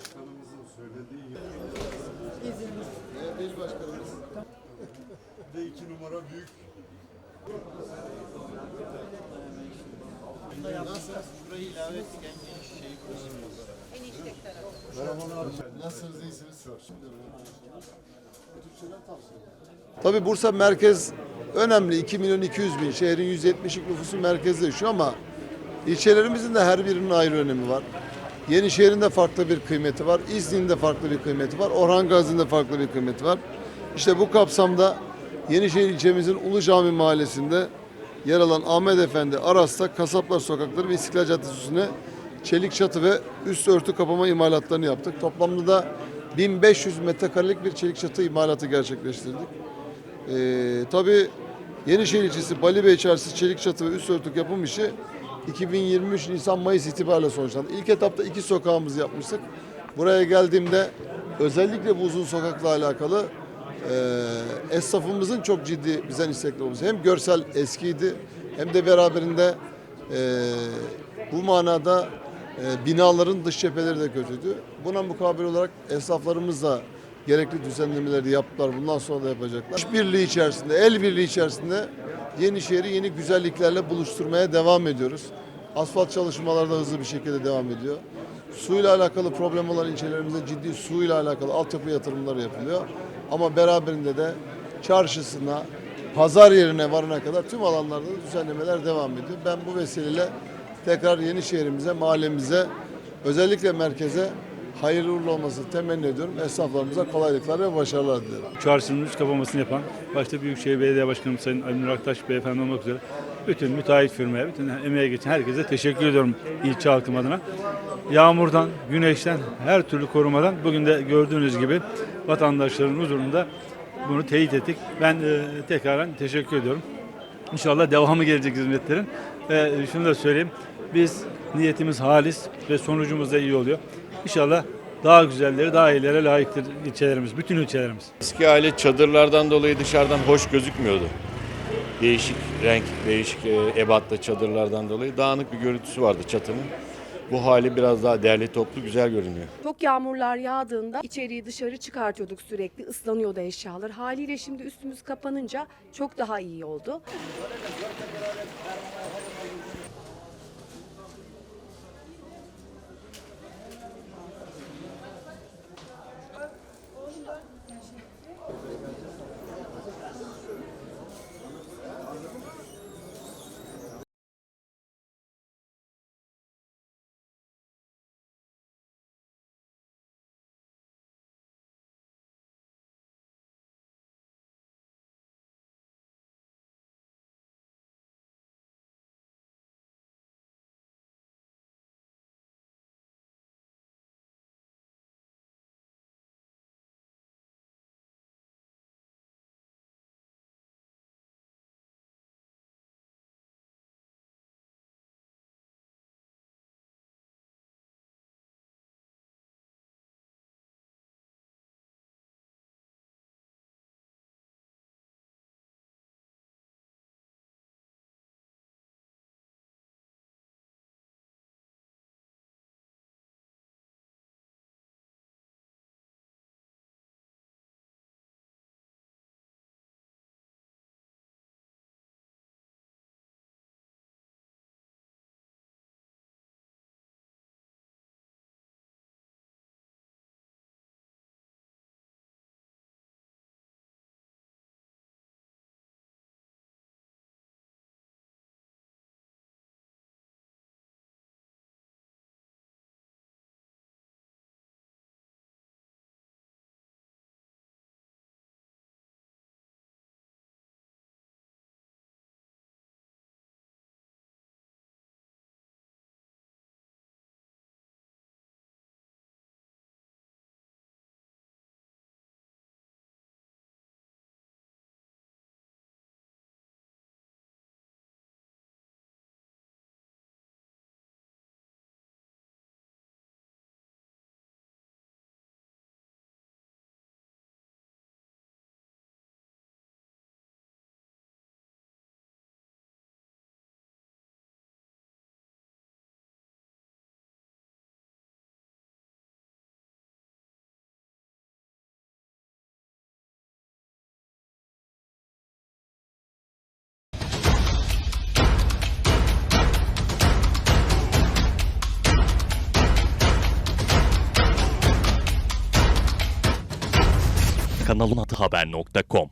Başkanımızın söylediği gibi. İzlediğiniz. Evet, başkanımız. Ve iki numara büyük. Nasıl? Burayı ilave ettik en Merhaba. Nasılsınız? İyisiniz? Çok. Tabii Bursa merkez önemli. 2 milyon 200 bin şehrin 170'lik nüfusu merkezde yaşıyor ama ilçelerimizin de her birinin ayrı önemi var. Yenişehir'in de farklı bir kıymeti var. İznik'in de farklı bir kıymeti var. Orhan Gazi'nin de farklı bir kıymeti var. İşte bu kapsamda Yenişehir ilçemizin Ulu Cami mahallesinde yer alan Ahmet Efendi, Aras'ta Kasaplar Sokakları ve İstiklal Caddesi üstüne çelik çatı ve üst örtü kapama imalatlarını yaptık. Toplamda da 1500 metrekarelik bir çelik çatı imalatı gerçekleştirdik. Ee, tabii Yenişehir ilçesi Bali Bey Çarşısı Çelik Çatı ve Üst Örtük yapım işi 2023 Nisan-Mayıs itibariyle sonuçlandı. İlk etapta iki sokağımızı yapmıştık. Buraya geldiğimde özellikle bu uzun sokakla alakalı e, esnafımızın çok ciddi bizden istekli olması. Hem görsel eskiydi hem de beraberinde e, bu manada e, binaların dış cepheleri de kötüydü. Buna mukabil olarak esnaflarımız da gerekli düzenlemeleri yaptılar. Bundan sonra da yapacaklar. İş birliği içerisinde, el birliği içerisinde Yenişehir'i yeni güzelliklerle buluşturmaya devam ediyoruz. Asfalt çalışmaları da hızlı bir şekilde devam ediyor. Suyla alakalı problem olan ilçelerimizde ciddi suyla alakalı altyapı yatırımları yapılıyor. Ama beraberinde de çarşısına, pazar yerine varana kadar tüm alanlarda da düzenlemeler devam ediyor. Ben bu vesileyle tekrar Yenişehir'imize, mahallemize, özellikle merkeze hayırlı uğurlu olmasını temenni ediyorum. Esnaflarımıza kolaylıklar ve başarılar dilerim. çarşının üst kapamasını yapan, başta Büyükşehir Belediye Başkanı Sayın Ali Nur Aktaş Beyefendi olmak üzere bütün müteahhit firmaya, bütün emeğe geçen herkese teşekkür ediyorum ilçe halkım adına. Yağmurdan, güneşten, her türlü korumadan bugün de gördüğünüz gibi vatandaşların huzurunda bunu teyit ettik. Ben e, tekrardan teşekkür ediyorum. İnşallah devamı gelecek hizmetlerin. Ve şunu da söyleyeyim, biz niyetimiz halis ve sonucumuz da iyi oluyor. İnşallah daha güzelleri, daha iyilere layıktır ilçelerimiz, bütün ilçelerimiz. Eski aile çadırlardan dolayı dışarıdan hoş gözükmüyordu. Değişik renk, değişik e, ebatta çadırlardan dolayı dağınık bir görüntüsü vardı çatının. Bu hali biraz daha derli toplu güzel görünüyor. Çok yağmurlar yağdığında içeriği dışarı çıkartıyorduk sürekli ıslanıyordu eşyalar. Haliyle şimdi üstümüz kapanınca çok daha iyi oldu. Kanalın adı haber.com.